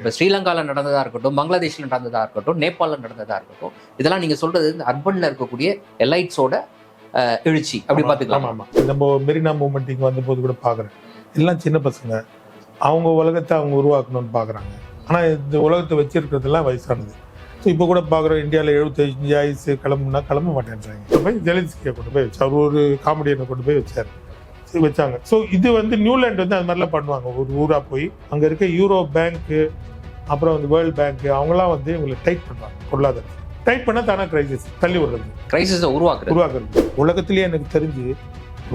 இப்போ ஸ்ரீலங்காவில் நடந்ததா இருக்கட்டும் பங்களாதேஷ்ல நடந்ததா இருக்கட்டும் நேபாளில் நடந்ததா இருக்கட்டும் இதெல்லாம் நீங்க சொல்றது இந்த அர்பன்ல இருக்கக்கூடிய எலைட்ஸோட எழுச்சி. அப்படி பார்த்துக்கலாம் ஆமா நம்ம மெரினா மூமெண்ட் இங்க வந்த போது கூட பாக்குறேன். எல்லாம் சின்ன பசங்க. அவங்க உலகத்தை அவங்க உருவாக்கணும்னு பாக்குறாங்க. ஆனா இந்த உலகத்தை வச்சிருக்கிறதெல்லாம் வயசானது. ஸோ இப்போ கூட பார்க்குறோம் இந்தியாவில் எழுபத்தஞ்சு வயசு கிளம்புனா கிளம்ப மாட்டேன்றாங்க. இப்போ போய் ஜெலின்ஸ்கியை கொண்டு போய் வச்சார் ஒரு காமெடியனை கொண்டு போய் வச்சார். சரி, வச்சாங்க. ஸோ இது வந்து நியூலாண்ட் வந்து அது மாதிரிலாம் பண்ணுவாங்க. ஒரு ஊராக போய் அங்கே இருக்க யூரோ பேங்க்கு அப்புறம் வந்து வேர்ல்ட் பேங்க்கு அவங்களாம் வந்து இவங்களை டைட் பண்ணுவாங்க பொருளாதாரம். டைட் பண்ணால் தானே கிரைசிஸ் தள்ளி விடுறது. கிரைசிஸை உருவாக்குறது. உருவாக்குறது. உலகத்திலேயே எனக்கு தெரிஞ்சு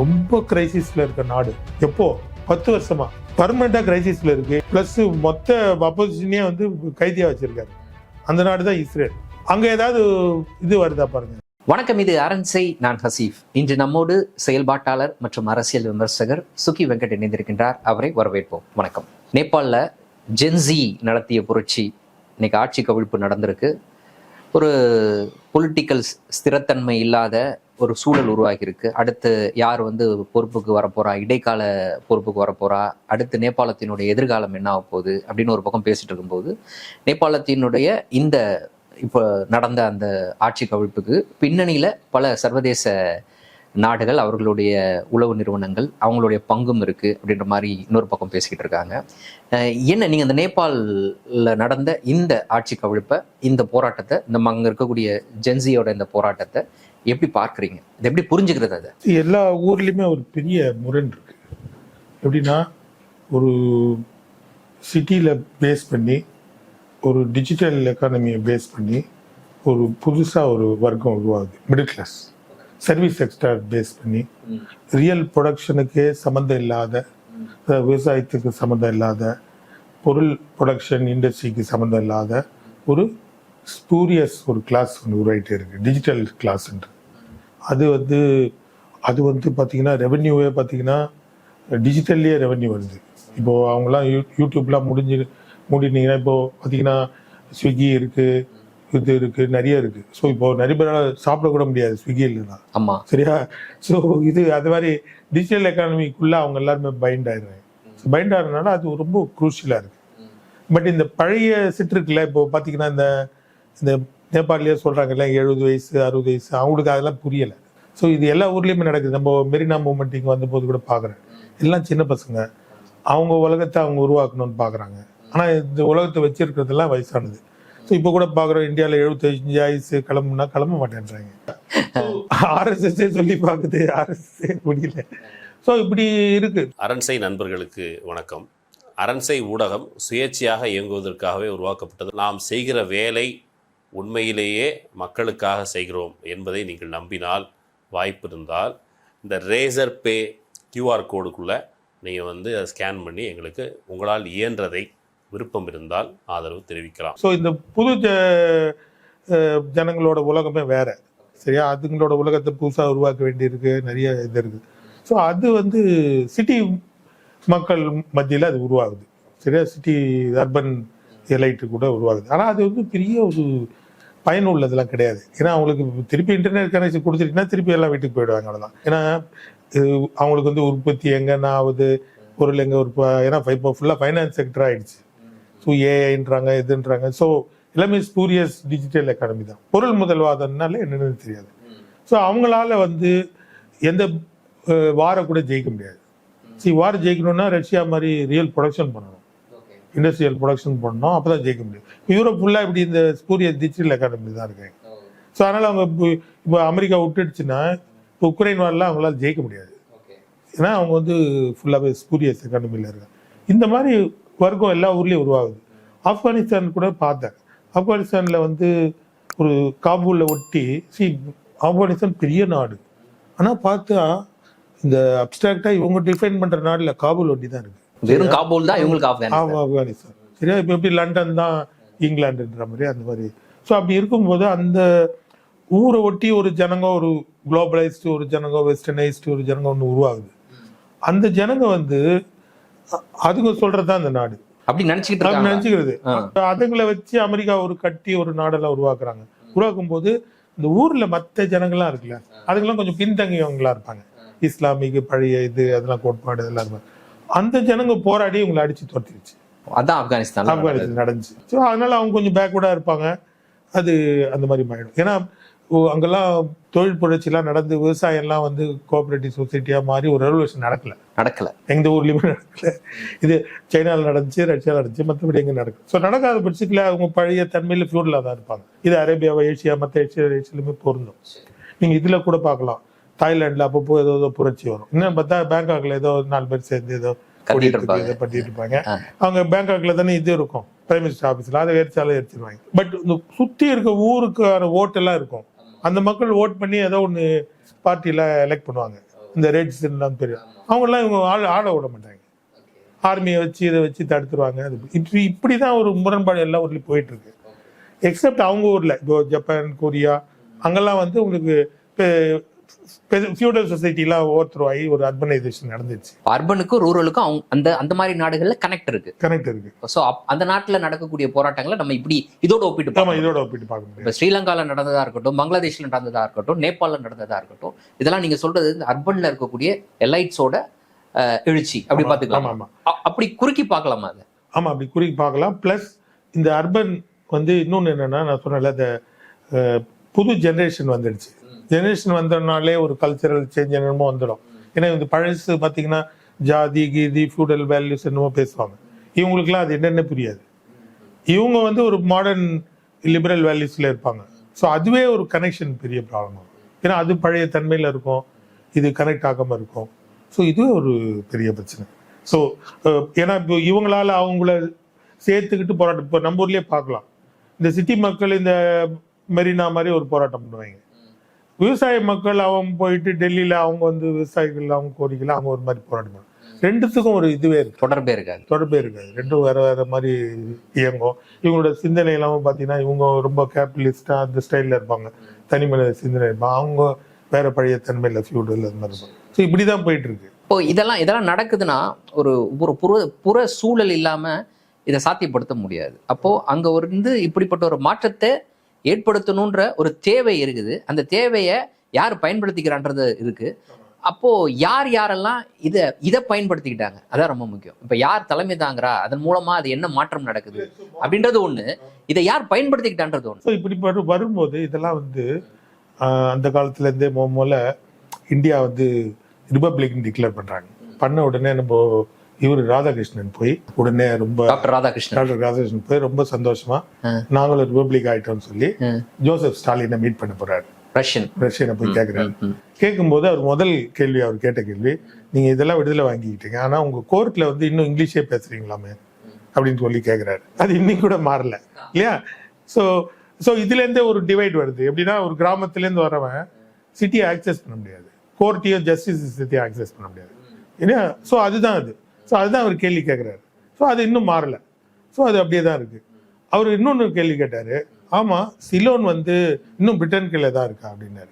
ரொம்ப கிரைசிஸ்ல இருக்க நாடு. எப்போ? பத்து வருஷமா. பர்மனண்டா கிரைசிஸ்ல இருக்கு. பிளஸ் மொத்த அப்போசிஷனே வந்து கைதியா வச்சிருக்காரு. அந்த நாடு தான் இஸ்ரேல் அங்க ஏதாவது இது வருதா பாருங்க. வணக்கம் இது அரண்சை நான் ஹசீஃப். இன்று நம்மோடு செயல்பாட்டாளர் மற்றும் அரசியல் விமர்சகர் சுகி வெங்கட் இணைந்திருக்கின்றார். அவரை வரவேற்போம். வணக்கம். நேபாளில் ஜென்சி நடத்திய புரட்சி இன்னைக்கு ஆட்சி கவிழ்ப்பு நடந்திருக்கு. ஒரு பொலிட்டிக்கல் ஸ்திரத்தன்மை இல்லாத ஒரு சூழல் உருவாகியிருக்கு. அடுத்து யார் வந்து பொறுப்புக்கு வரப்போறா? இடைக்கால பொறுப்புக்கு வரப்போறா? அடுத்து நேபாளத்தினுடைய எதிர்காலம் என்ன ஆக போகுது? அப்படின்னு ஒரு பக்கம் பேசிட்டு இருக்கும்போது நேபாளத்தினுடைய இந்த இப்போ நடந்த அந்த ஆட்சி கவிழ்ப்புக்கு பின்னணியில் பல சர்வதேச நாடுகள் அவர்களுடைய உளவு நிறுவனங்கள் அவங்களுடைய பங்கும் இருக்கு அப்படின்ற மாதிரி இன்னொரு பக்கம் பேசிக்கிட்டு இருக்காங்க. என்ன நீங்கள் இந்த நேபாளில் நடந்த இந்த ஆட்சி கவிழ்ப்பை இந்த போராட்டத்தை நம்ம அங்கே இருக்கக்கூடிய ஜென்சியோட இந்த போராட்டத்தை எப்படி பார்க்குறீங்க? இதை எப்படி புரிஞ்சுக்கிறது அதை? எல்லா ஊர்லேயுமே ஒரு பெரிய முரண் இருக்கு. எப்படின்னா ஒரு சிட்டியில் பேஸ் பண்ணி ஒரு டிஜிட்டல் எக்கானமியை பேஸ் பண்ணி ஒரு புதுசாக ஒரு வர்க்கம் உருவாகுது. Middle class service sector base பண்ணி ரியல் ப்ரொடக்ஷனுக்கே சம்மந்தம் இல்லாத விவசாயத்துக்கு சம்மந்தம் இல்லாத பொருள் ப்ரொடக்ஷன் இண்டஸ்ட்ரிக்கு சம்மந்தம் இல்லாத ஒரு ஸ்பூரியஸ் ஒரு கிளாஸ் ஒன்று உருவாகிட்டே இருக்குது டிஜிட்டல் கிளாஸ்ன்றது அது வந்து அது வந்து பார்த்திங்கன்னா ரெவென்யூவே பார்த்தீங்கன்னா டிஜிட்டல்லையே ரெவென்யூ வருது. இப்போது அவங்களாம் யூ யூடியூப்லாம் முடிஞ்சு மூடினீங்கன்னா இப்போ பார்த்தீங்கன்னா ஸ்விக்கி இருக்கு இது இருக்கு நிறைய இருக்கு. ஸோ இப்போ நிறைய பேரால் சாப்பிட கூட முடியாது ஸ்விக்கி இல்லைன்னா. ஆமா. சரியா? ஸோ இது அது மாதிரி டிஜிட்டல் எக்கானமிக்குள்ள அவங்க எல்லாருமே பைண்ட் ஆயிடுறாங்க பைண்ட் ஆகிறதுனால அது ரொம்ப குரூஷியலாக இருக்கு. பட் இந்த பழைய இருக்குல்ல இப்போ பார்த்தீங்கன்னா இந்த இந்த நேபாளிலே சொல்றாங்கல்ல எழுபது வயசு அறுபது வயசு அவங்களுக்கு அதெல்லாம் புரியலை. ஸோ இது எல்லா ஊர்லேயுமே நடக்குது. நம்ம மெரினா மூமெண்ட் இங்கே வந்தபோது கூட பார்க்குறேன் எல்லாம் சின்ன பசங்க. அவங்க உலகத்தை அவங்க உருவாக்கணும்னு பார்க்குறாங்க ஆனால் இந்த உலகத்தை வச்சிருக்கிறதெல்லாம் வயசானது. ஸோ இப்போ கூட பார்க்குறோம் இந்தியாவில் எழுபத்தஞ்சு ஆயுசு கிளம்புனா கிளம்ப மாட்டேன்றாங்க. ஆர்எஸ்எஸ்ஸே சொல்லி பார்க்குது ஆர்எஸ்எஸ்ஸே முடியல. ஸோ இப்படி இருக்கு. அரண்சை நண்பர்களுக்கு வணக்கம். அரண்சை ஊடகம் சுயேட்சையாக இயங்குவதற்காகவே உருவாக்கப்பட்டது. நாம் செய்கிற வேலை உண்மையிலேயே மக்களுக்காக செய்கிறோம் என்பதை நீங்கள் நம்பினால் வாய்ப்பு இருந்தால் இந்த ரேசர் பே கியூஆர் கோடுக்குள்ளே நீங்கள் வந்து அதை ஸ்கேன் பண்ணி எங்களுக்கு உங்களால் இயன்றதை விருப்பம் இருந்தால் ஆதரவு தெரிவிக்கலாம். ஸோ இந்த புது ஜனங்களோட உலகமே வேற. சரியா? அதுங்களோட உலகத்தை புதுசாக உருவாக்க வேண்டியிருக்கு நிறைய இது இருக்குது ஸோ அது வந்து சிட்டி மக்கள் மத்தியில் அது உருவாகுது. சரியா? சிட்டி அர்பன் எலைட்டு கூட உருவாகுது. ஆனால் அது வந்து பெரிய ஒரு பயன் உள்ளதெல்லாம் கிடையாது. ஏன்னா அவங்களுக்கு திருப்பி இன்டர்நெட் கனெக்ஷன் கொடுத்துட்டீங்கன்னா திருப்பி எல்லாம் வீட்டுக்கு போயிடுவாங்க அவ்வளோதான் ஏன்னா இது அவங்களுக்கு வந்து உற்பத்தி எங்கன்னா ஆகுது பொருள் எங்கே உற்ப ஏன்னா இப்போ ஃபுல்லாக ஃபைனான்ஸ் செக்டர் ஆகிடுச்சு ஸோ ஏஐன்றாங்க இதுன்றாங்க ஸோ எல்லாமே ஸ்பூரியஸ் டிஜிட்டல் எக்கானமி தான். பொருள் முதல்வாதம்னால என்னன்னு தெரியாது. ஸோ அவங்களால வந்து எந்த வார கூட ஜெயிக்க முடியாது. சரி வார ஜெயிக்கணும்னா ரஷ்யா மாதிரி ரியல் ப்ரொடக்ஷன் பண்ணணும். இண்டஸ்ட்ரியல் ப்ரொடக்ஷன் பண்ணணும் அப்போ தான் ஜெயிக்க முடியும். யூரோப் ஃபுல்லாக இப்படி இந்த ஸ்பூரியஸ் டிஜிட்டல் எக்கானமி தான் இருக்காங்க ஸோ அதனால் அவங்க இப்போ இப்போ அமெரிக்கா விட்டுடுச்சுன்னா இப்போ உக்ரைன் வாரில் அவங்களால ஜெயிக்க முடியாது. ஏன்னா அவங்க வந்து ஃபுல்லாகவே ஸ்பூரியஸ் எக்கானமியில் இருக்காங்க. இந்த மாதிரி வர்க்கம் எல்லா ஊர்லேயும் உருவாகுது. ஆப்கானிஸ்தான் கூட பார்த்தேன். ஆப்கானிஸ்தானில் வந்து ஒரு காபூலில் ஒட்டி சி ஆப்கானிஸ்தான் பெரிய நாடு. ஆனால் பார்த்தா இந்த அப்டிராக்டாக இவங்க டிஃபைன் பண்ணுற நாடுல காபூல் ஒட்டி தான் இருக்கு. வெறும் காபூல் தான் இவங்களுக்கு ஆப்கானிஸ்தான். சரியா இப்போ எப்படி லண்டன் தான் இங்கிலாந்துன்ற மாதிரி அந்த மாதிரி. ஸோ அப்படி இருக்கும்போது அந்த ஊரை ஒட்டி ஒரு ஜனங்க ஒரு குளோபலைஸ்டு ஒரு ஜனங்க வெஸ்டர்னைஸ்டு ஒரு ஜனங்க ஒன்று உருவாகுது. அந்த ஜனங்க வந்து அதுங்க சொல்றது தான் அந்த நாடு. அப்படி நினைச்சுக்கிட்டு நினைச்சுக்கிறது. அதுங்களை வச்சு அமெரிக்கா ஒரு கட்டி ஒரு நாடெல்லாம் உருவாக்குறாங்க. உருவாக்கும் போது இந்த ஊர்ல மத்த ஜனங்கள்லாம் இருக்குல்ல அதுக்கெல்லாம் கொஞ்சம் பின்தங்கியவங்களா இருப்பாங்க. இஸ்லாமிக்கு பழைய இது அதெல்லாம் கோட்பாடு இதெல்லாம் இருப்பாங்க அந்த ஜனங்க போராடி இவங்களை அடிச்சு துரத்திடுச்சு அதான் ஆப்கானிஸ்தான் ஆப்கானிஸ்தான் நடந்துச்சு. ஸோ அதனால அவங்க கொஞ்சம் பேக்வர்டாக இருப்பாங்க. அது அந்த மாதிரி மாறிடும். ஏன்னா அங்கெல்லாம் தொழில் புரட்சிலாம் நடந்து விவசாயம்லாம் வந்து கோஆபரேட்டிவ் சொசைட்டியாக மாறி ஒரு ரெவல்யூஷன் நடக்கல. நடக்கல. எந்த ஊர்லயுமே நடக்கல. இது சைனாவில் நடந்துச்சு ரஷ்யாவில் நடந்துச்சு மற்றபடி எங்கே நடக்கும் ஸோ நடக்காத பட்சத்தில் அவங்க பழைய தன்மையில் ஃபியூடலாக தான் இருப்பாங்க. இது அரேபியாவா ஏசியா மற்ற ஏசியா ஏசியாலுமே பொருந்தும். நீங்கள் இதில் கூட பார்க்கலாம். தாய்லாண்டில் அப்பப்போ ஏதோ ஏதோ புரட்சி வரும். இன்னும் பார்த்தா பேங்காக்ல ஏதோ நாலு பேர் சேர்ந்து ஏதோ பண்ணிட்டு இருப்பாங்க. அவங்க பேங்காக்ல தானே இது இருக்கும். பிரைம் மினிஸ்டர் ஆஃபீஸில் அதை எரிச்சாலும் எரிச்சிருவாங்க. பட் இந்த சுற்றி இருக்க ஊருக்கான ஓட்டெல்லாம் இருக்கும். அந்த மக்கள் ஓட் பண்ணி ஏதோ ஒன்று பார்ட்டியில் எலெக்ட் பண்ணுவாங்க. இந்த ரேட்ஸ் எல்லாம் அவங்கெல்லாம் இவங்க ஆள் ஆள விட மாட்டாங்க. ஆர்மியை வச்சு இதை வச்சு தடுத்துருவாங்க. அது இப்படி இப்படி தான் ஒரு முரண்பாடு எல்லா ஊர்லேயும் போயிட்டுருக்கு. எக்ஸப்ட் அவங்க ஊரில் இப்போ ஜப்பான் கொரியா அங்கெல்லாம் வந்து உங்களுக்கு ஃபியூடல் சொசைட்டிலாம் ஆகி ஒரு அர்பனைசேஷன் நடந்துச்சு. அர்பனுக்கும் ரூரலுக்கும் அவங்க அந்த அந்த மாதிரி நாடுகள்ல கனெக்ட் இருக்கு. கனெக்ட் இருக்கு. ஸோ அந்த நாட்டுல நடக்கக்கூடிய போராட்டங்களை நம்ம இப்படி இதோட ஒப்பிட்டு பார்க்கணும். இதோட ஒப்பிட்டு பார்க்க முடியாது. இப்ப ஸ்ரீலங்கால நடந்ததா இருக்கட்டும் பங்களாதேஷ்ல நடந்ததா இருக்கட்டும் நேபாளல நடந்ததா இருக்கட்டும் இதெல்லாம் நீங்க சொல்றது இந்த அர்பன்ல இருக்கக்கூடிய எலைட்ஸோட எழுச்சி. அப்படி அ- அப்படி குறுக்கி பார்க்கலாமா அதை? ஆமா அப்படி குறி பார்க்கலாம். ப்ளஸ் இந்த அர்பன் வந்து இன்னொன்று என்னன்னா நான் சொன்னேன்ல இந்த புது ஜெனரேஷன் வந்துடுச்சு. ஜெனரேஷன் வந்தனாலே ஒரு கல்ச்சரல் சேஞ்ச் என்னமோ வந்துடும். ஏன்னா இந்த பழசு பார்த்தீங்கன்னா ஜாதி கீதி ஃபியூடல் வேல்யூஸ் என்னமோ பேசுவாங்க. இவங்களுக்குலாம் அது என்னென்ன புரியாது. இவங்க வந்து ஒரு மாடர்ன் லிபரல் வேல்யூஸில் இருப்பாங்க. ஸோ அதுவே ஒரு கனெக்ஷன் பெரிய ப்ராப்ளம் ஆகும் ஏன்னா அது பழைய தன்மையில் இருக்கும். இது கனெக்ட் ஆகாமல் இருக்கும். ஸோ இதுவே ஒரு பெரிய பிரச்சனை. ஸோ ஏன்னா இப்போ இவங்களால அவங்கள சேர்த்துக்கிட்டு போராட்டம் இப்போ நம்ம ஊர்லேயே பார்க்கலாம். இந்த சிட்டி மக்கள் இந்த மெரினா மாதிரி ஒரு போராட்டம் பண்ணுவாங்க. விவசாய மக்கள் அவங்க போயிட்டு டெல்லியில் அவங்க வந்து விவசாயிகள் அவங்க கோரிக்கையில் அவங்க ஒரு மாதிரி போராட்டம் பண்ணுவாங்க ரெண்டுத்துக்கும் ஒரு இதுவே இருக்கு. தொடர்பே இருக்காது. தொடர்பே இருக்காது. ரெண்டும் வேற வேற மாதிரி இயங்கும். இவங்களோட சிந்தனை எல்லாம் பார்த்தீங்கன்னா இவங்க ரொம்ப கேபிட்டலிஸ்டா அந்த ஸ்டைலில் இருப்பாங்க. தனி மனித சிந்தனை இருப்பாங்க. அவங்க வேற பழைய தன்மையில் ஃபியூடல் அந்த மாதிரி இருப்பாங்க. ஸோ இப்படி தான் போயிட்டு இருக்கு. இப்போ இதெல்லாம் இதெல்லாம் நடக்குதுன்னா ஒரு ஒரு புற புற சூழல் இல்லாம இதை சாத்தியப்படுத்த முடியாது. அப்போ அங்க ஒரு வந்து இப்படிப்பட்ட ஒரு மாற்றத்தை ஏற்படுத்தணுன்ற ஒரு தேவை இருக்குது. அந்த தேவையை யார் பயன்படுத்திக்கிறான்றது இருக்கு. அப்போ யார் யாரெல்லாம் இதை இதை பயன்படுத்திக்கிட்டாங்க? அதான் ரொம்ப முக்கியம். இப்போ யார் தலைமை தாங்குறா? அதன் மூலமா அது என்ன மாற்றம் நடக்குது? அப்படின்றது ஒண்ணு. இதை யார் பயன்படுத்திக்கிட்டான்றது ஒன்று ஸோ இப்படி வரும்போது இதெல்லாம் வந்து அந்த காலத்துல இருந்தே மொ முதல்ல இந்தியா வந்து ரிபப்ளிக்னு டிக்ளேர் பண்றாங்க. பண்ண உடனே நம்ம இவர் ராதாகிருஷ்ணன் போய் உடனே ரொம்ப டாக்டர் ராதாகிருஷ்ணன். டாக்டர் ராதாகிருஷ்ணன் போய் ரொம்ப சந்தோஷமா. நாங்களும் ரிபப்ளிக் ஆயிட்டோம்னு சொல்லி. ஜோசப் ஸ்டாலினை மீட் பண்ண போறாரு. ரஷ்யன். ரஷ்யனை போய் கேட்கிறாரு. கேட்கும்போது அவர் முதல் கேள்வி அவர் கேட்ட கேள்வி நீங்க இதெல்லாம் விடுதலை வாங்கிக்கிட்டீங்க. ஆனா உங்க கோர்ட்ல வந்து இன்னும் இங்கிலீஷே பேசுறீங்களாமே? அப்படின்னு சொல்லி கேட்கிறாரு அது இன்னைக்கு கூட மாறல. இல்லையா? ஸோ ஸோ இதுல இருந்தே ஒரு டிவைட் வருது. எப்படின்னா ஒரு கிராமத்துல இருந்து வரவன் சிட்டியை ஆக்சஸ் பண்ண முடியாது. கோர்ட்டையும் ஜஸ்டிஸ் சிட்டியை ஆக்சஸ் பண்ண முடியாது. ஏன்னா ஸோ அதுதான் அது. ஸோ அதுதான் அவர் கேள்வி கேட்குறாரு ஸோ அது இன்னும் மாறல. ஸோ அது அப்படியே தான் இருக்கு. அவர் இன்னொன்று கேள்வி கேட்டாரு. ஆமா சிலோன் வந்து இன்னும் பிரிட்டன் கீழே தான் இருக்கா அப்படின்னாரு.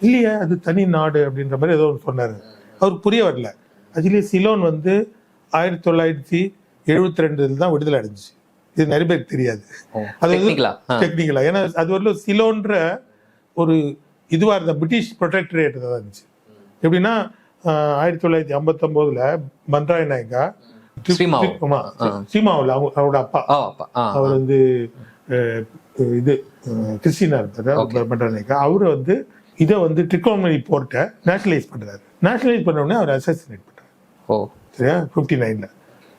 இல்லையே அது தனி நாடு அப்படின்ற மாதிரி ஏதோ ஒன்று சொன்னாரு. அவருக்கு புரிய வரல. ஆக்சுவலி சிலோன் வந்து ஆயிரத்தி தொள்ளாயிரத்தி எழுபத்தி ரெண்டுல தான் விடுதலை அடைஞ்சிச்சு. இது நிறைய பேருக்கு தெரியாது. அது. டெக்னிக்கலா ஏன்னா அது வரலும் சிலோன்ற ஒரு இதுவா இருந்த பிரிட்டிஷ் ப்ரொடெக்டரேட் தான் இருந்துச்சு. எப்படின்னா ஆயிரத்தி தொள்ளாயிரத்தி ஐம்பத்தொம்போதுல பன்ராய் நாயக்கா. சீமாவில் அவங்க அவரோட அப்பா. அவர் வந்து இது கிறிஸ்டினா இருப்பாரு நாயக்கா. அவரை வந்து இதை வந்து ட்ரிகோமணி போர்ட்டை நேஷனலைஸ் பண்றாரு. நேஷனலைஸ் பண்ண உடனே அவர் அசாசினேட் பண்றாரு. ஓ. சரியா? ஃபிஃப்டி நைனில்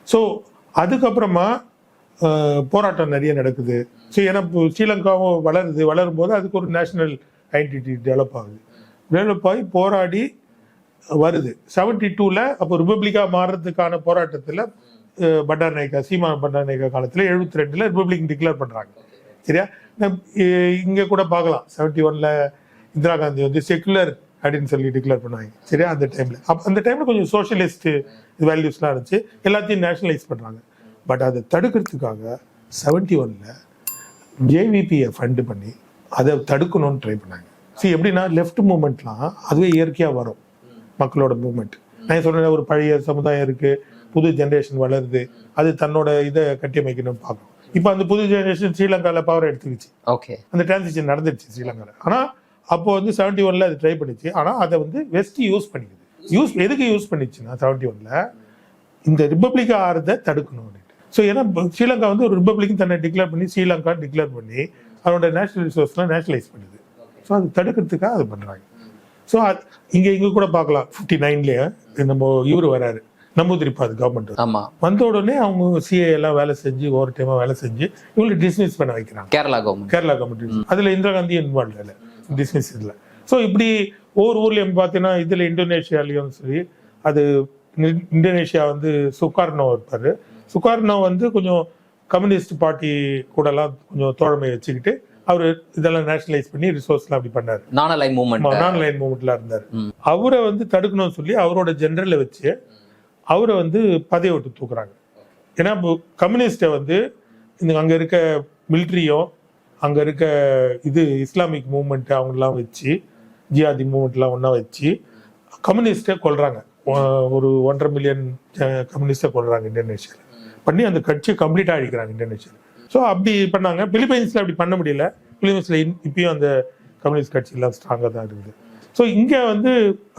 ஸோ அதுக்கப்புறமா போராட்டம் நிறைய நடக்குது. ஸோ ஏன்னா ஸ்ரீலங்காவும் வளருது. வளரும் போது அதுக்கு ஒரு நேஷனல் ஐடென்டிட்டி டெவலப் ஆகுது. டெவலப் ஆகி போராடி வருது. செவன்டி டூவில் அப்போ ரிப்பப்ளிக்காக மாறுறதுக்கான போராட்டத்தில் பண்டார் நாயக்கா சீமா பண்டார் நாயக்கா காலத்தில் எழுபத்தி ரெண்டில் ரிப்பப்ளிக் டிக்ளேர் பண்ணுறாங்க சரியா? இங்கே கூட பார்க்கலாம். செவன்டி ஒனில் இந்திரா காந்தி வந்து செக்குலர் அப்படின்னு சொல்லி டிக்ளேர் பண்ணாங்க சரியா? அந்த டைமில் அப்போ அந்த டைமில் கொஞ்சம் சோஷியலிஸ்ட் வேல்யூஸ்லாம் இருந்துச்சு. எல்லாத்தையும் நேஷனலைஸ் பண்ணுறாங்க பட் அதை தடுக்கிறதுக்காக செவன்டி ஒனில் ஜேவிபியை ஃபண்டு பண்ணி அதை தடுக்கணும்னு ட்ரை பண்ணாங்க. சரி எப்படின்னா லெஃப்ட் மூமெண்ட்லாம் அதுவே இயற்கையாக வரும். மக்களோட மூமெண்ட் நான் சொன்ன ஒரு பழைய சமுதாயம் இருக்கு புது ஜென்ரேஷன் வளருது அது தன்னோட இதை கட்டியமைக்கணும்னு பார்க்கும் இப்போ அந்த புது ஜென்ரேஷன் ஸ்ரீலங்காவில் பவர் எடுத்துக்கிச்சு. ஓகே அந்த டிரான்சிஷன் நடந்துருச்சு ஸ்ரீலங்காவில் ஆனால் அப்போ வந்து செவன்டி ஒன்ல அது ட்ரை பண்ணிச்சு. ஆனால் அதை வந்து வெஸ்ட் யூஸ் பண்ணிக்குது. யூஸ் எதுக்கு யூஸ் பண்ணிச்சுன்னா செவன்டி ஒன்ல இந்த ரிப்பப்ளிக் ஆறதை தடுக்கணும் அப்படின்ட்டு. ஸோ ஏன்னா ஸ்ரீலங்கா வந்து ஒரு ரிப்பப்ளிக் தன்னை டிக்ளேர் பண்ணி ஸ்ரீலங்கா டிக்ளேர் பண்ணி அதோட நேஷனல் ரிசோர்ஸ்லாம் நேஷனலைஸ் பண்ணுது. ஸோ அது தடுக்கிறதுக்காக அது பண்ணுறாங்க ஸோ இங்கே இங்கே கூட பார்க்கலாம். ஃபிஃப்டி நைன்லேயே நம்ம இவர் வராரு. நம்பூதிரிப்பாது கவர்மெண்ட் ஆமா. வந்த உடனே அவங்க சிஏ எல்லாம் வேலை செஞ்சு ஓவர் டைமா வேலை செஞ்சு இவங்களை டிஸ்மிஸ் பண்ண வைக்கிறாங்க. கேரளா கவர்மெண்ட் கேரளா கவர்மெண்ட் அதுல இந்திரா காந்தி இன்வால்வ் இல்லை. டிஸ்மிஸ் இதுல ஸோ இப்படி ஒவ்வொரு ஊர்லயும் பார்த்தீங்கன்னா இதுல இந்தோனேஷியாலையும் சரி அது இந்~ இந்தோனேஷியா வந்து சுகார்னோ இருப்பாரு. சுகார்னோ வந்து கொஞ்சம் கம்யூனிஸ்ட் பார்ட்டி கூடலாம் கொஞ்சம் தோழமை வச்சுக்கிட்டு அவர் இதெல்லாம் நேஷனலைஸ் பண்ணி ரிசோர்ஸ்லாம் அப்படி பண்ணாரு. நானலை மூவ்மெண்ட் நான் லைன் மூமெண்ட்ல இருந்தாரு. அவரை வந்து தடுக்கணும்னு சொல்லி அவரோட ஜெனரலை வச்சு அவரை வந்து பதவி விட்டு தூக்குறாங்க. ஏன்னா இப்போ கம்யூனிஸ்டை வந்து இந்த அங்க இருக்க மிலிட்ரியும் அங்க இருக்க இது இஸ்லாமிக் மூவ்மெண்ட் அவங்கெல்லாம் வச்சு ஜியாதி மூவ்மெண்ட்லாம் ஒன்றா வச்சு கம்யூனிஸ்டை கொல்றாங்க. ஒ- ஒரு ஒன்றரை மில்லியன் கம்யூனிஸ்டை கொல்றாங்க இந்தோனேஷியாவில் பண்ணி அந்த கட்சியை கம்ப்ளீட்டாக அழிக்கிறாங்க இந்தோனேஷியாவில் ஸோ அப்படி பண்ணாங்க. பிலிப்பைன்ஸில் அப்படி பண்ண முடியல. பிலிப்பைன்ஸில் இப்பயும் அந்த கம்யூனிஸ்ட் கட்சியெல்லாம் ஸ்ட்ராங்காக தான் இருக்குது. ஸோ இங்கே வந்து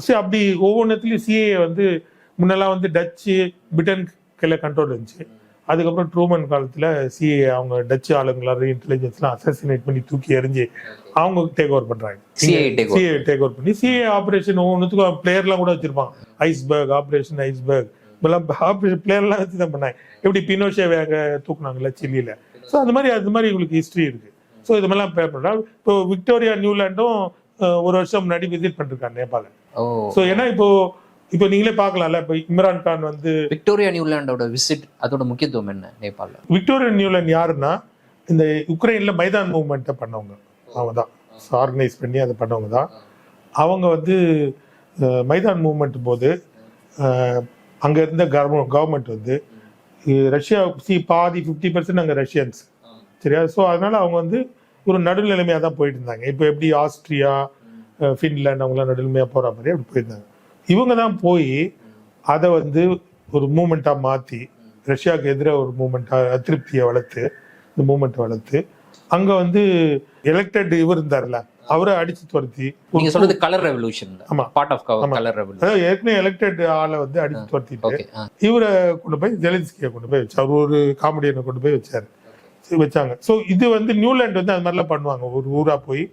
சரி அப்படி ஒவ்வொன்றத்துலையும் சிஏ வந்து முன்னெல்லாம் வந்து டச்சு பிரிட்டன் கையில் கண்ட்ரோல் இருந்துச்சு. அதுக்கப்புறம் ட்ரூமன் காலத்தில் சிஏ அவங்க டச்சு ஆளுங்களாம் இன்டெலிஜென்ஸ்லாம் அசசினேட் பண்ணி தூக்கி எறிஞ்சு அவங்க டேக் ஓவர் பண்ணுறாங்க. சிஏ டேக் ஓவர் பண்ணி சிஏ ஆப்ரேஷன் ஒவ்வொன்றுத்துக்கும் பிளேயர்லாம் கூட வச்சிருப்பாங்க ஐஸ்பர்க் ஆப்ரேஷன் ஐஸ்பர்க் இப்பெல்லாம் ஆப்ரேஷன் பிளேயர்லாம் வச்சு தான் பண்ணாங்க. எப்படி பினோஷேவை அங்கே தூக்குனாங்கல்ல சில்லியில். ஸோ அந்த மாதிரி அது மாதிரி உங்களுக்கு ஹிஸ்ட்ரி இருக்கு. ஸோ இது மாதிரிலாம் பே பண்ணுறா இப்போ விக்டோரியா நியூலாண்டும் ஒரு வருஷம் முன்னாடி விசிட் பண்ணிருக்காங்க நேபாள. ஓ. ஸோ ஏன்னா இப்போ இப்போ நீங்களே பார்க்கலாம்ல இப்போ இம்ரான் கான் வந்து விக்டோரியா நியூலாண்டோட விசிட் அதோட முக்கியத்துவம் என்ன நேபாள்ல விக்டோரியா நியூலாண்ட் யாருன்னா இந்த உக்ரைன்ல மைதான் மூவ்மெண்ட்டை பண்ணவங்க. அவங்க தான் ஆர்கனைஸ் பண்ணி அதை பண்ணவங்க தான் அவங்க வந்து மைதான் மூவ்மெண்ட் போது அங்க இருந்த கவர்மெண்ட் வந்து ரஷ்யா சி பாதி ஃபிஃப்டி பர்சன்ட் அங்கே ரஷ்யன்ஸ். சரியா? ஸோ அதனால அவங்க வந்து ஒரு நடுநிலைமையாக தான் போயிட்டு இருந்தாங்க இப்போ எப்படி ஆஸ்திரியா ஃபின்லாண்ட் அவங்களாம் நடுநிலைமையாக போகிற மாதிரி அப்படி போயிருந்தாங்க. இவங்க தான் போய் அதை வந்து ஒரு மூமெண்ட்டாக மாற்றி ரஷ்யாவுக்கு எதிராக ஒரு மூமெண்ட்டாக அதிருப்தியை வளர்த்து இந்த மூமெண்ட்டை வளர்த்து அங்கே வந்து எலெக்டட் இவர் இருந்தார்ல அவரை அடிச்சு துரத்தி நீங்க சொல்றது கலர் ரெவல்யூஷன் ஆமா. Part of. கலர் ரெவல்யூஷன் ஏற்கனவே எலெக்டட் ஆளை வந்து அடிச்சு துரத்திட்டு இவரை கொண்டு போய் ஜெலன்ஸ்கியை கொண்டு போய் வச்சார். ஒரு காமெடியனை கொண்டு போய் வச்சாரு. சரி, வச்சாங்க. ஸோ இது வந்து நியூலாந்து வந்து அது மாதிரிலாம் பண்ணுவாங்க. ஒரு ஊரா போய்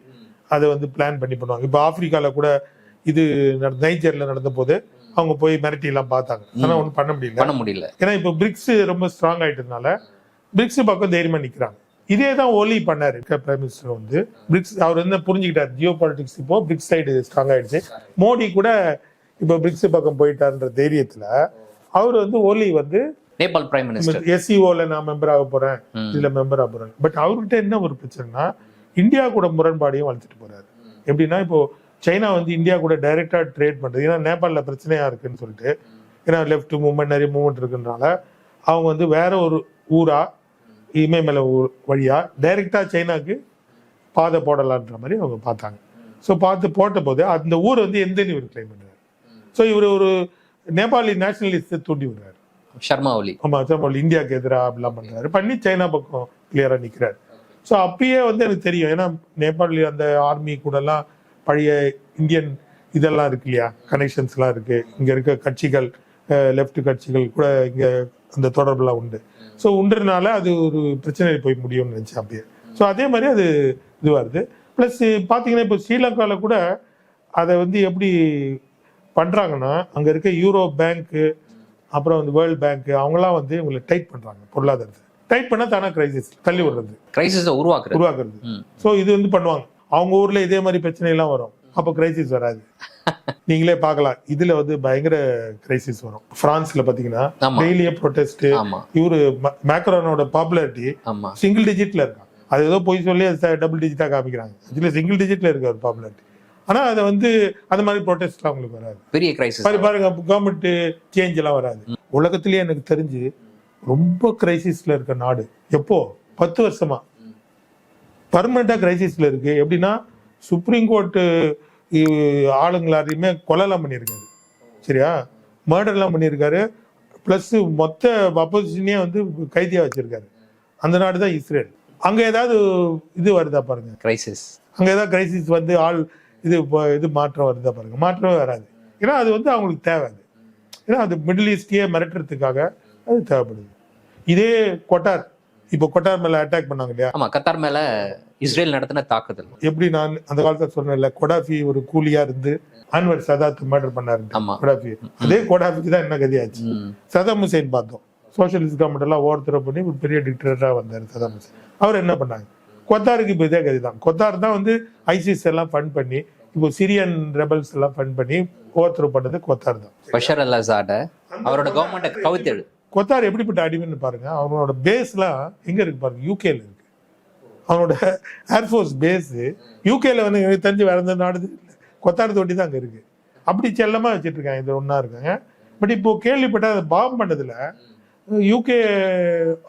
அதை வந்து பிளான் பண்ணி பண்ணுவாங்க. இப்போ ஆப்பிரிக்கால கூட இது நட- நைஜர்ல நடந்த போது அவங்க போய் மிரட்டி எல்லாம் பார்த்தாங்க ஆனா ஒன்றும் பண்ண முடியல. பண்ண முடியல. ஏன்னா இப்போ பிரிக்ஸ் ரொம்ப ஸ்ட்ராங் ஆயிட்டதுனால பிரிக்ஸ் பக்கம் தைரியமா நிக்கிறாங்க. இதே தான் ஓலி பண்ணாரு. பிரைம் மினிஸ்டர் வந்து பிரிக்ஸ் அவர் வந்து புரிஞ்சுக்கிட்டார். ஜியோ பாலிடிக்ஸ் இப்போ பிரிக்ஸ் சைடு ஸ்ட்ராங் ஆயிடுச்சு. மோடி கூட இப்போ பிரிக்ஸ் பக்கம் போயிட்டாருன்ற தைரியத்துல அவர் வந்து ஓலி வந்து நேபாள் பிரைம் மினிஸ்டர் எஸ்சிஓல நான் மெம்பர் ஆக போறேன். இதுல மெம்பர் ஆக போறேன். பட் அவர்கிட்ட என்ன ஒரு பிரச்சனைனா இந்தியா கூட முரண்பாடையும் வளர்த்துட்டு போறாரு. எப்படின்னா இப்போ சைனா வந்து இந்தியா கூட டைரக்டா ட்ரேட் பண்றது. ஏன்னா நேபாளில பிரச்சனையா இருக்குன்னு சொல்லிட்டு ஏன்னா லெஃப்ட் மூவ்மெண்ட் நிறைய மூவ்மெண்ட் இருக்குன்றனால அவங்க வந்து வேற ஒரு ஊரா இமயமலை ஊர் வழியா டைரக்டா சைனாக்கு பாதை போடலான்ற மாதிரி அவங்க பார்த்தாங்க. ஸோ பார்த்து போட்ட போது அந்த ஊர் வந்து எந்த இவர் கிளைம் பண்றாரு. ஸோ இவர் ஒரு நேபாளி நேஷனலிஸ்ட் தூண்டி விடுறாரு. ஷர்மா ஒலி. ஆமா தமிழ் இந்தியாவுக்கு எதிராக அப்படிலாம் பண்றாரு. பண்ணி சைனா பக்கம் கிளியரா நிக்கிறாரு. ஸோ அப்பயே வந்து எனக்கு தெரியும். ஏன்னா நேபாளி அந்த ஆர்மி கூட எல்லாம் பழைய இந்தியன் இதெல்லாம் இருக்கு இல்லையா? கனெக்ஷன்ஸ்லாம் இருக்கு. இங்க இருக்க கட்சிகள் லெஃப்ட் கட்சிகள் கூட இங்க அந்த தொடர்புலாம் உண்டு. ஸோ உண்டுனால அது ஒரு பிரச்சனை போய் முடியும்னு நினைச்சேன் அப்பயே ஸோ அதே மாதிரி அது இதுவாகுது ப்ளஸ் பார்த்தீங்கன்னா இப்போ ஸ்ரீலங்காவில் கூட அதை வந்து எப்படி பண்றாங்கன்னா அங்க இருக்க யூரோ பேங்க்கு அப்புறம் வந்து வேர்ல்ட் பேங்க் அவங்களாம் வந்து இவங்களை டைட் பண்றாங்க பொருளாதாரத்தை. டைட் பண்ணா தானே கிரைசிஸ் தள்ளி விடுறது. கிரைசிஸை உருவாக்குறது. உருவாக்குறது. ஸோ இது வந்து பண்ணுவாங்க. அவங்க ஊர்ல இதே மாதிரி பிரச்சனை எல்லாம் வரும். அப்போ கிரைசிஸ் வராது. நீங்களே பார்க்கலாம். இதுல வந்து பயங்கர கிரைசிஸ் வரும். பிரான்ஸ்ல பாத்தீங்கன்னா. டெய்லியே ப்ரொடெஸ்ட் இவரு மேக்ரோனோட பாப்புலாரிட்டி சிங்கிள் டிஜிட்ல இருக்கான். அது ஏதோ போய் சொல்லி டபுள் டிஜிட்டா காமிக்கிறாங்க. ஆக்சுவலி சிங்கிள் டிஜிட்ல இருக்கு அவர் பாப்புலாரிட்டி ஆனா அதை வந்து அந்த மாதிரி ப்ரொடெஸ்ட்லாம் அவங்களுக்கு வராது. பெரிய கிரைசிஸ் பாரு பாருங்க கவர்மெண்ட் சேஞ்ச் எல்லாம் வராது. உலகத்திலேயே எனக்கு தெரிஞ்சு ரொம்ப கிரைசிஸ்ல இருக்க நாடு. எப்போ? பத்து வருஷமா. பர்மனண்டா கிரைசிஸ்ல இருக்கு. எப்படின்னா சுப்ரீம் கோர்ட் ஆளுங்களாரையுமே கொலைலாம் பண்ணியிருக்காரு. சரியா? மர்டர்லாம் பண்ணியிருக்காரு. ப்ளஸ் மொத்த அப்போசிஷனே வந்து கைதியா வச்சிருக்காரு. அந்த நாடு தான் இஸ்ரேல் அங்க ஏதாவது இது வருதா பாருங்க. கிரைசிஸ் அங்க ஏதாவது கிரைசிஸ் வந்து ஆள் இது இது மாற்றம் வருதா பாருங்க. மாற்றமே வராது. ஏன்னா அது வந்து அவங்களுக்கு தேவை அது. ஏன்னா அது மிடில் ஈஸ்டையே மிரட்டுறதுக்காக அது தேவைப்படுது. இதே கொட்டார் இப்போ கொட்டார் மேல அட்டாக் பண்ணாங்க இல்லையா? ஆமா கத்தார் மேல இஸ்ரேல் நடத்தின தாக்குதல். எப்படி நான் அந்த காலத்துல சொன்னேன்ல கொடாஃபி ஒரு கூலியா இருந்து அன்வர் சதாத் மர்டர் பண்ணாரு ஆமா. கொடாஃபி. அதே கொடாஃபிக்கு தான் என்ன கதியாச்சு. சதாம் ஹுசேன் பார்த்தோம். சோசியலிஸ்ட் கவர்மெண்ட் எல்லாம் ஓவர் பண்ணி ஒரு பெரிய டிக்டேட்டரா வந்தார் சதாம் ஹுசேன். அவர் என்ன பண்ணாங்க கொத்தாருக்கு இப்போ இதே கதி தான். கொத்தார் தான் வந்து ஐசிஸ் எல்லாம் ஃபண்ட் பண்ணி இப்போ சிரியன் ரெபல்ஸ் எல்லாம் ஃபண்ட் பண்ணி ஓவர் பண்ணது கொத்தார் தான். பஷர் அல் அவரோட கவர்மெண்ட்டை கவித்தெழு. கொத்தார் எப்படிப்பட்ட அடிமைன்னு பாருங்க. அவனோட பேஸ்லாம் எங்க இருக்கு பாருங்க? யூகேல இருக்கு. அவனோட ஏர்ஃபோர்ஸ் பேஸ் யூகேல வந்து எனக்கு தெரிஞ்சு வேற எந்த நாடு இல்ல. கொத்தார் தொட்டி தான் அங்க இருக்கு. அப்படி செல்லமா வச்சிட்டு இருக்காங்க. இது ஒண்ணா இருக்காங்க. பட் இப்போ கேள்விப்பட்ட அதை பாம் பண்ணதுல யூகே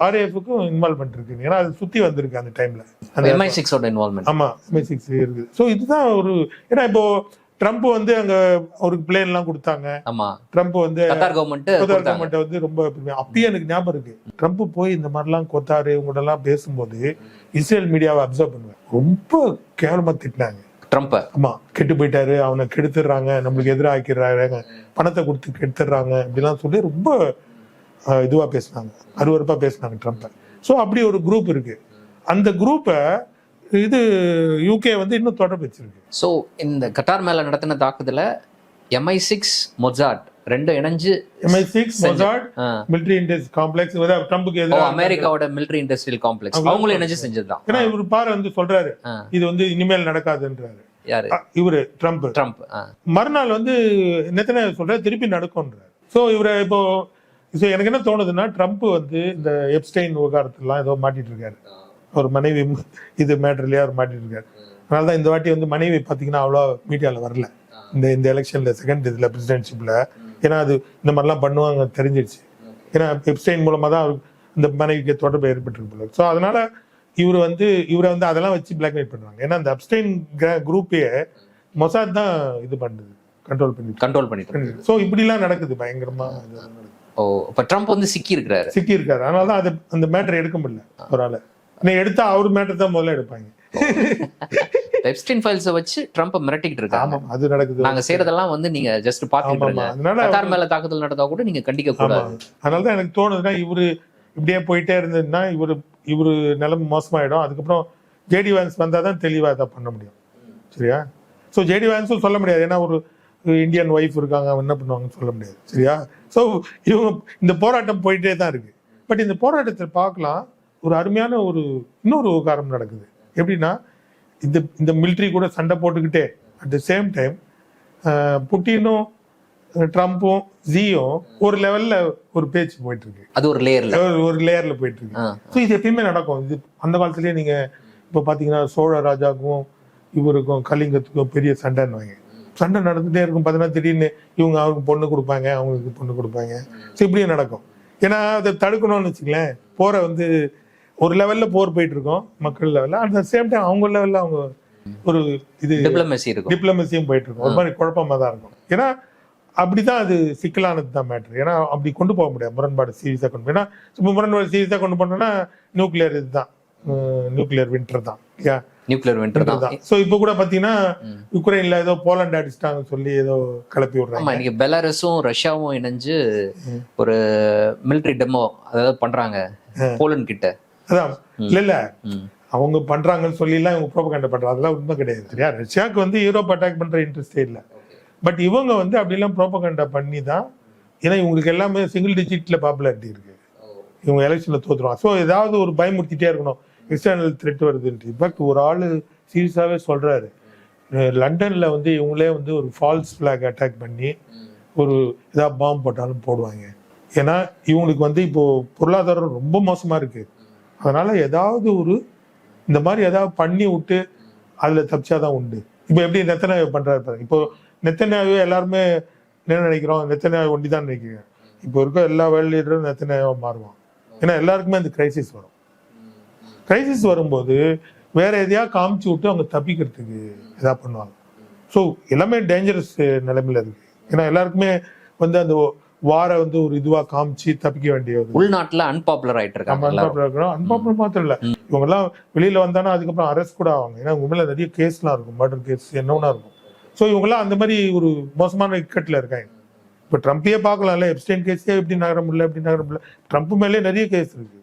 ஆர்ஏஎஃப்க்கும் இன்வால்மெண்ட் இருக்கு ஏன்னா அது சுத்தி வந்திருக்கு அந்த டைம்ல எம்ஐ சிக்ஸோட இன்வால்மெண்ட் ஆமா எம்ஐ சிக்ஸ் இருக்கு. ஸோ இதுதான் ஒரு ஏன்னா இப்போ ட்ரம்ப் வந்து அங்க அவருக்கு பிளேன் எல்லாம் கொடுத்தாங்க. ஆமா. ட்ரம்ப் வந்து கவர்மெண்ட் வந்து ரொம்ப. அப்பயே எனக்கு ஞாபகம் இருக்கு. ட்ரம்ப் போய் இந்த மாதிரிலாம் கொத்தாரு இவங்க எல்லாம் பேசும்போது இஸ்ரேல் மீடியாவை அப்சர்வ் பண்ணுவேன். ரொம்ப கேவலமா திட்டினாங்க. ட்ரம்ப் ஆமா. கெட்டு போயிட்டாரு அவனை கெடுத்துடுறாங்க நம்மளுக்கு எதிராக ஆக்கிடுறாங்க பணத்தை கொடுத்து கெடுத்துடுறாங்க இப்படிலாம் சொல்லி ரொம்ப இதுவா பேசினாங்க. அருவருப்பா பேசினாங்க ட்ரம்ப்பை ஸோ அப்படி ஒரு குரூப் இருக்கு. அந்த குரூப்பை இது யூகே வந்து இன்னும் தொடர்பு வச்சிருக்கு. சோ இந்த கட்டார் மேல நடத்தின தாக்குதல எம்ஐ சிக்ஸ் மொசாட் ரெண்டும் இணைஞ்சு MI six Mossad. Military industrial complex ட்ரம்புக்கு எதிராக அமெரிக்காவோட மிலிட்டரி இண்டஸ்ட்ரியல் காம்ப்ளெக்ஸ் அவங்களும் இணைஞ்சு செஞ்சதுதான். ஏன்னா இவர் பாரு வந்து சொல்றாரு. இது வந்து இனிமேல் நடக்காதுன்றாரு. யாரு? இவரு ட்ரம்ப் ட்ரம்ப். மறுநாள் வந்து நெத்தன சொல்ற திருப்பி நடக்கும்ன்றாரு. ஸோ இவரை இப்போ எனக்கு என்ன தோணுதுன்னா ட்ரம்ப் வந்து இந்த எப்ஸ்டைன் விவகாரத்துலாம் ஏதோ மாட்டிட்டு இருக்காரு. அவர் மனைவி இது மேட்டர்லயே அவர் மாட்டிட்டு இருக்காரு. அதனால தான் இந்த வாட்டி வந்து மனைவி பார்த்தீங்கன்னா அவ்வளோ மீடியாவில் வரல. இந்த இந்த எலெக்ஷன்ல செகண்ட் இதில் பிரசிடென்ஷிப்ல ஏன்னா அது இந்த மாதிரிலாம் பண்ணுவாங்க தெரிஞ்சிருச்சு. ஏன்னா எப்ஸ்டைன் மூலமா தான் அவருக்கு இந்த மனைவிக்கு தொடர்பு ஏற்பட்டிருக்கு ஸோ அதனால இவர் வந்து இவரை வந்து அதெல்லாம் வச்சு பிளாக்மெயில் பண்றாங்க ஏன்னா அந்த அப்ஸ்டைன் குரூப்பே மொசாத் தான் இது பண்ணுது. கண்ட்ரோல் பண்ணி கண்ட்ரோல் இருக்கு. ஸோ இப்படிலாம் நடக்குது பயங்கரமா. இதெல்லாம் நடக்குது. ஓ இப்ப ட்ரம்ப் வந்து சிக்கி இருக்கிறாரு சிக்கி இருக்காரு அதனால தான் அது அந்த மேட்டர் எடுக்க முடியல அவரால். ஆனால் எடுத்தா அவர் மேட்டர் தான் முதல்ல எடுப்பாங்க. எப்ஸ்டின் ஃபைல்ஸை வச்சு ட்ரம்ப் மிரட்டிக்கிட்டு இருக்காங்க. அது நடக்குது. நாங்க செய்யறதெல்லாம் வந்து நீங்க ஜஸ்ட் பாத்துட்டு கத்தார் மேல தாக்குதல் நடந்தா கூட நீங்க கண்டிக்க கூடாது. அதனால தான் எனக்கு தோணுதுன்னா இவரு இப்படியே போயிட்டே இருந்ததுன்னா இவரு இவரு நிலைமை மோசமாயிடும். அதுக்கப்புறம் ஜேடி வேன்ஸ் வந்தால் தான் தெளிவாக இதை பண்ண முடியும். சரியா? ஸோ ஜேடி வேன்ஸும் சொல்ல முடியாது. ஏன்னா ஒரு இந்தியன் ஒய்ஃப் இருக்காங்க என்ன பண்ணுவாங்கன்னு சொல்ல முடியாது. சரியா? ஸோ இவங்க இந்த போராட்டம் போயிட்டே தான் இருக்கு. பட் இந்த போராட்டத்தை பார்க்கலாம். ஒரு அருமையான ஒரு இன்னொரு காரணம் நடக்குது. எப்படின்னா இந்த இந்த மிலிட்ரி கூட சண்டை போட்டுக்கிட்டே அட் த சேம் டைம் புட்டினும் ட்ரம்ப்பும் ஜியும் ஒரு லெவல்ல ஒரு பேச்சு போயிட்டு இருக்கு அது ஒரு லேயர்ல ஒரு- லேயர்ல போயிட்டு இருக்கு. ஸோ இது எப்பயுமே நடக்கும். இது அந்த காலத்திலேயே நீங்க இப்போ பாத்தீங்கன்னா சோழ ராஜாவுக்கும் இவருக்கும் கலிங்கத்துக்கும் பெரிய சண்டைன்னு வைங்க. சண்டை நடந்துட்டே இருக்கும். பார்த்தீங்கன்னா திடீர்னு இவங்க அவருக்கு பொண்ணு கொடுப்பாங்க அவங்களுக்கு பொண்ணு கொடுப்பாங்க. ஸோ இப்படியே நடக்கும். ஏன்னா அதை தடுக்கணும்னு வச்சுங்களேன் போரை வந்து ஒரு லெவல்ல போர் போயிட்டு இருக்கோம் மக்கள் லெவல்ல அந்த சேம் டைம் அவங்க லெவல்ல அவங்க ஒரு இது டிப்ளமசி இருக்கும். டிப்ளமசியும் போயிட்டு இருக்கும் ஒரு மாதிரி குழப்பமா தான் இருக்கும். ஏன்னா அப்படிதான் அது சிக்கலானது தான் மேட்ரு ஏன்னா அப்படி கொண்டு போக முடியாது. முரண்பாடு சீரியஸா கொண்டு போய். ஏன்னா இப்போ முரண்பாடு சீரியஸா கொண்டு போனோம்னா நியூக்ளியர் இதுதான். நியூக்ளியர் வின்டர் தான். இல்லையா? நியூக்ளியர் வின்டர் தான். ஸோ இப்போ கூட பாத்தீங்கன்னா யுக்ரைன்ல ஏதோ போலண்ட் அடிச்சிட்டாங்கன்னு சொல்லி ஏதோ கிளப்பி விடுறாங்க. ஆமா இன்னைக்கு பெலாரஸும் ரஷ்யாவும் இணைஞ்சு ஒரு மிலிட்டரி டெமோ அதாவது பண்றாங்க. போலண்ட் கிட்ட. அதான். இல்ல இல்ல. அவங்க பண்றாங்கன்னு சொல்லி எல்லாம் இவங்க ப்ரோபகண்டா பண்றாங்க. அதெல்லாம் உண்மை கிடையாது. சரியா? ரஷ்யாவுக்கு வந்து யூரோப் அட்டாக் பண்ற இன்ட்ரெஸ்டே இல்லை. பட் இவங்க வந்து அப்படிலாம் ப்ரோபகண்டா பண்ணி தான் ஏன்னா இவங்களுக்கு எல்லாமே சிங்கிள் டிஜிட்ல பாப்புலாரிட்டி இருக்கு. இவங்க எலெக்ஷன்ல தோத்துருவாங்க. ஸோ ஏதாவது ஒரு பயமுறுத்திட்டே இருக்கணும். External thread வருதுன்ட்டு. பட் ஒரு ஆள் சீரியஸாகவே சொல்றாரு. லண்டன்ல வந்து இவங்களே வந்து ஒரு ஃபால்ஸ் ஃபிளாக் அட்டாக் பண்ணி ஒரு ஏதாவது பாம்பு போட்டாலும் போடுவாங்க. ஏன்னா இவங்களுக்கு வந்து இப்போ பொருளாதாரம் ரொம்ப மோசமா இருக்கு. அதனால ஏதாவது ஒரு இந்த மாதிரி ஏதாவது பண்ணி விட்டு அதுல தப்பிச்சாதான் உண்டு. இப்போ எப்படி நெத்தனாவே பண்றாரு பாருங்க இப்போ நெத்தனாவே எல்லாருமே என்ன நினைக்கிறோம்? நெத்தனாவே ஒண்டி தான் நினைக்கிறீங்க. இப்போ இருக்க எல்லா வேர்ல்ட் லீடரும் நெத்தனையாக மாறுவான். ஏன்னா எல்லாருக்குமே அந்த கிரைசிஸ் வரும். கிரைசிஸ் வரும்போது வேற எதையா காமிச்சு விட்டு அவங்க தப்பிக்கிறதுக்கு இதா பண்ணுவாங்க. ஸோ எல்லாமே டேஞ்சரஸ் நிலைமையில் இருக்கு. ஏன்னா எல்லாருக்குமே வந்து அந்த வார வந்து ஒரு இதுவா காமிச்சு தப்பிக்க வேண்டிய ஒரு உள்நாட்டுல அன்பாப்புலர் ஆயிட்டு இருக்காங்க. அன்பாப்புலர் இருக்கிறோம். அன்பாப்புலர் மாத்திரம் இல்ல. இவங்க எல்லாம் வெளியில வந்தானா அதுக்கப்புறம் அரெஸ்ட் கூட ஆவாங்க. ஏன்னா உங்க மேல நிறைய கேஸ்லாம் இருக்கும். மர்டர் கேஸ் என்ன ஒண்ணா இருக்கும். ஸோ இவங்கெல்லாம் அந்த மாதிரி ஒரு மோசமான இக்கட்டில் இருக்காங்க. இப்போ ட்ரம்ப்பையே பார்க்கலாம்ல. எப்ஸ்டைன் கேஸே எப்படி நகர முடியல எப்படி நகர முடியல. ட்ரம்ப் மேலே நிறைய கேஸ் இருக்கு.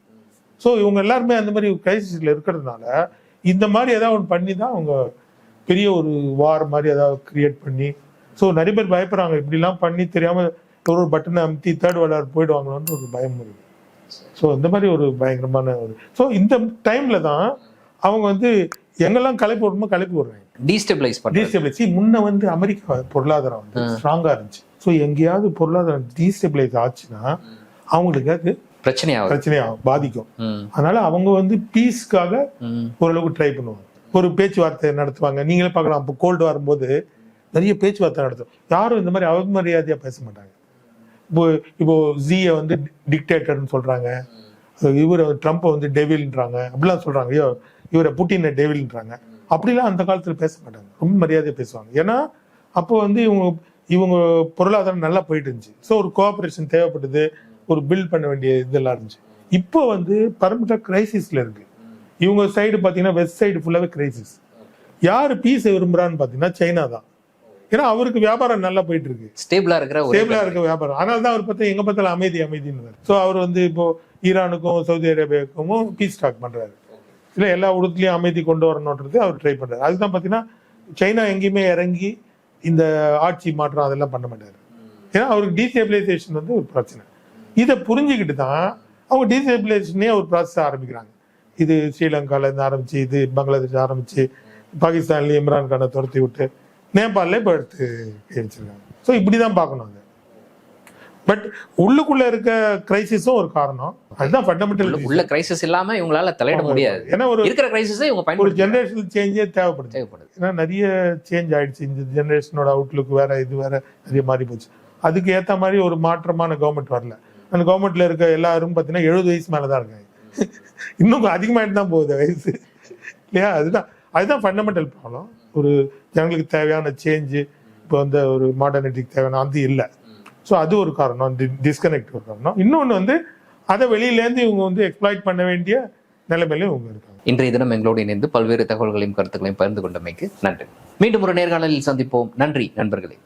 ஸோ இவங்க எல்லாருமே அந்த மாதிரி கிரைசிஸ்ல இருக்கிறதுனால இந்த மாதிரி ஏதாவது ஒன்று பண்ணி தான் அவங்க பெரிய ஒரு வார் மாதிரி ஏதாவது கிரியேட் பண்ணி ஸோ நிறைய பேர் பயப்படுறாங்க. இப்படிலாம் பண்ணி தெரியாம ஒரு ஒரு பட்டனை அமுத்தி தேர்ட் வேர்ல்டு போயிடுவாங்களோன்னு ஒரு பயம் இருக்கு. ஸோ இந்த மாதிரி ஒரு பயங்கரமான ஒரு ஸோ இந்த டைம்ல தான் அவங்க வந்து எங்கெல்லாம் கலைப்பு விடணுமோ கலைப்பு விடுறாங்க டீஸ்டபிளைஸ் டீஸ்டபிளைஸ் முன்ன வந்து அமெரிக்கா பொருளாதாரம் வந்து ஸ்ட்ராங்கா இருந்துச்சு. ஸோ எங்கேயாவது பொருளாதாரம் டீஸ்டபிளைஸ் ஆச்சுன்னா அவங்களுக்கு அது பிரச்சனையாகுது. பிரச்சனையாகும் பாதிக்கும். அதனால அவங்க வந்து பீஸ்க்காக ஓரளவுக்கு ட்ரை பண்ணுவாங்க. ஒரு பேச்சுவார்த்தை நடத்துவாங்க. நீங்களே பார்க்கலாம். இப்போ கோல்டு வரும்போது நிறைய பேச்சுவார்த்தை நடத்தும். யாரும் இந்த மாதிரி அவமரியாதையா பேச மாட்டாங்க. இப்போ இப்போ ஜியை வந்து டிக்டேட்டர்னு சொல்றாங்க. இவரை ட்ரம்ப்பை வந்து டெவில்ன்றாங்க அப்படிலாம் சொல்றாங்க. ஐயோ இவரை புட்டினை டெவில்ன்றாங்க அப்படிலாம் அந்த காலத்துல பேச மாட்டாங்க ரொம்ப மரியாதையா பேசுவாங்க. ஏன்னா அப்போ வந்து இவங்க இவங்க பொருளாதாரம் நல்லா போயிட்டு இருந்துச்சு ஸோ ஒரு கோஆபரேஷன் தேவைப்பட்டது. ஒரு பில்ட் பண்ண வேண்டிய இதெல்லாம் இருந்துச்சு. இப்போ வந்து பரமிட்டா கிரைசிஸ்ல இருக்கு. இவங்க சைடு பார்த்தீங்கன்னா வெஸ்ட் சைடு ஃபுல்லாவே கிரைசிஸ் யார் பீஸை விரும்புறான்னு பார்த்தீங்கன்னா சைனா தான். ஏன்னா அவருக்கு வியாபாரம் நல்லா போயிட்டு இருக்கு ஸ்டேபிளா இருக்கிற ஸ்டேபிளா இருக்க வியாபாரம். அதனால தான் அவர் பார்த்தா எங்க பார்த்தாலும் அமைதி அமைதின்னு ஸோ அவர் வந்து இப்போ ஈரானுக்கும் சவுதி அரேபியாவுக்கும் பீஸ் ஸ்டாக் பண்றாரு. இல்ல எல்லா உலகத்துலயும் அமைதி கொண்டு வரணுன்றது அவர் ட்ரை பண்றாரு. அதுதான் பார்த்தீங்கன்னா சைனா எங்கேயுமே இறங்கி இந்த ஆட்சி மாற்றம் அதெல்லாம் பண்ண மாட்டாரு. ஏன்னா அவருக்கு டீஸ்டேபிளைசேஷன் வந்து ஒரு பிரச்சனை. இதை புரிஞ்சுக்கிட்டு தான் அவங்க டீஸ்டேபிளைசேஷனே ஒரு ப்ராசஸ் ஆரம்பிக்கிறாங்க. இது ஸ்ரீலங்கால இருந்து ஆரம்பிச்சு இது பங்களாதேஷ் ஆரம்பிச்சு பாகிஸ்தான்லயும் இம்ரான் கானை துரத்தி விட்டு நேபாளில் இப்போ எடுத்து வச்சிருக்காங்க ஸோ இப்படி தான் பார்க்கணும் அது. பட் உள்ளுக்குள்ள இருக்க கிரைசிஸும் ஒரு காரணம். அதுதான் ஃபண்டமெண்டல் உள்ள- கிரைசிஸ் இல்லாம இவங்களால தலையிட முடியாது. ஏன்னா ஒரு இருக்கிற கிரைசிஸை இவங்க ஒரு பயன்படுத்த ஜெனரேஷனல் சேஞ்சே தேவைப்படுது. தேவைப்படுது. ஏன்னா நிறைய சேஞ்ச் ஆயிடுச்சு. இந்த ஜெனரேஷனோட அவுட்லுக் வேற இது வேற நிறைய மாறி போச்சு. அதுக்கு ஏத்த மாதிரி ஒரு மாற்றமான கவர்மெண்ட் வரல. அந்த கவர்மெண்ட்ல இருக்க எல்லாரும் பார்த்தீங்கன்னா எழுபது வயசு மேல தான் இருக்காங்க. இன்னும் அதிகமாயிட்டு தான் போகுது வயசு. இல்லையா? அதுதான் அதுதான் ஃபண்டமெண்டல் ப்ராப்ளம் ஒரு ஜனங்களுக்கு தேவையான சேஞ்சு இப்போ வந்து ஒரு மாடர்னிட்டிக்கு தேவையான அது இல்லை. ஸோ அது ஒரு காரணம். டிஸ்கனெக்ட் ஒரு காரணம். இன்னொன்று வந்து அதை வெளியிலேருந்து இவங்க வந்து எக்ஸ்ப்ளாய்ட் பண்ண வேண்டிய நிலைமையிலும் இவங்க இருக்காங்க. இன்றைய தினம் எங்களோடு இணைந்து பல்வேறு தகவல்களையும் கருத்துக்களையும் பகிர்ந்து கொண்டமைக்கு நன்றி. மீண்டும் ஒரு நேர்காணலில் சந்திப்போம். நன்றி நண்பர்களே.